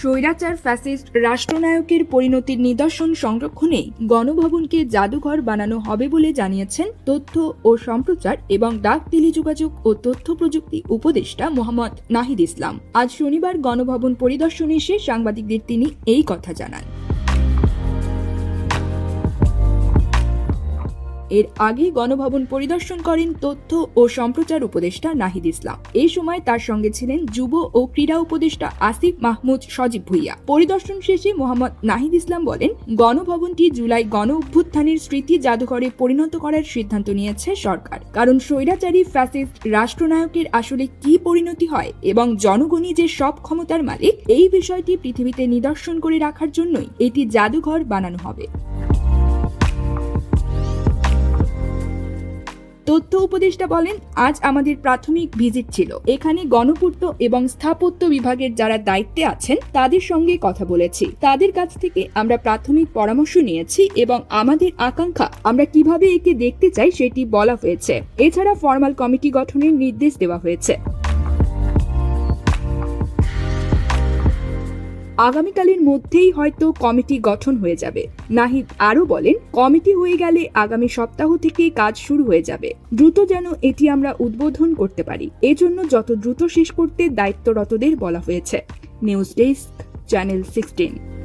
স্বৈরাচার ফ্যাসিস্ট রাষ্ট্রনায়কের পরিণতির নিদর্শন সংরক্ষণে গণভবনকে জাদুঘর বানানো হবে বলে জানিয়েছেন তথ্য ও সম্প্রচার এবং ডাক টেলিযোগাযোগ ও তথ্য প্রযুক্তি উপদেষ্টা মোহাম্মদ নাহিদ ইসলাম। আজ শনিবার গণভবন পরিদর্শনে এসে সাংবাদিকদের তিনি এই কথা জানান। এর আগে গণভবন পরিদর্শন করেন তথ্য ও সম্প্রচার উপদেষ্টা নাহিদ ইসলাম। এই সময় তার সঙ্গে ছিলেন যুব ও ক্রীড়া উপদেষ্টা আসিফ মাহমুদ সজীব ভুইয়া। পরিদর্শন শেষে মোহাম্মদ নাহিদ ইসলাম বলেন, গণভবনটি জুলাই গণ অভ্যুত্থানের স্মৃতি জাদুঘরে পরিণত করার সিদ্ধান্ত নিয়েছে সরকার। কারণ স্বৈরাচারী ফ্যাসিস্ট রাষ্ট্রনায়কের আসলে কি পরিণতি হয় এবং জনগণই যে সব ক্ষমতার মালিক, এই বিষয়টি পৃথিবীতে নিদর্শন করে রাখার জন্যই এটি জাদুঘর বানানো হবে। তথ্য উপদেষ্টা বলেন, আজ আমাদের প্রাথমিক ভিজিট ছিল। এখানে গণপূর্ত এবং স্থাপত্য বিভাগের যারা দায়িত্বে আছেন, তাদের সঙ্গে কথা বলেছি। তাদের কাছ থেকে আমরা প্রাথমিক পরামর্শ নিয়েছি এবং আমাদের আকাঙ্ক্ষা, আমরা কীভাবে একে দেখতে চাই সেটি বলা হয়েছে। এছাড়া ফর্মাল কমিটি গঠনের নির্দেশ দেওয়া হয়েছে। আগামীকালের মধ্যেই হয়তো কমিটি গঠন হয়ে যাবে। নাহিদ আরও বলেন, কমিটি হয়ে গেলে আগামী সপ্তাহ থেকে কাজ শুরু হয়ে যাবে। দ্রুত যেন এটি আমরা উদ্বোধন করতে পারি। এজন্য যত দ্রুত শেষ করতে দায়িত্বরতদের বলা হয়েছে। News desk, channel sixteen.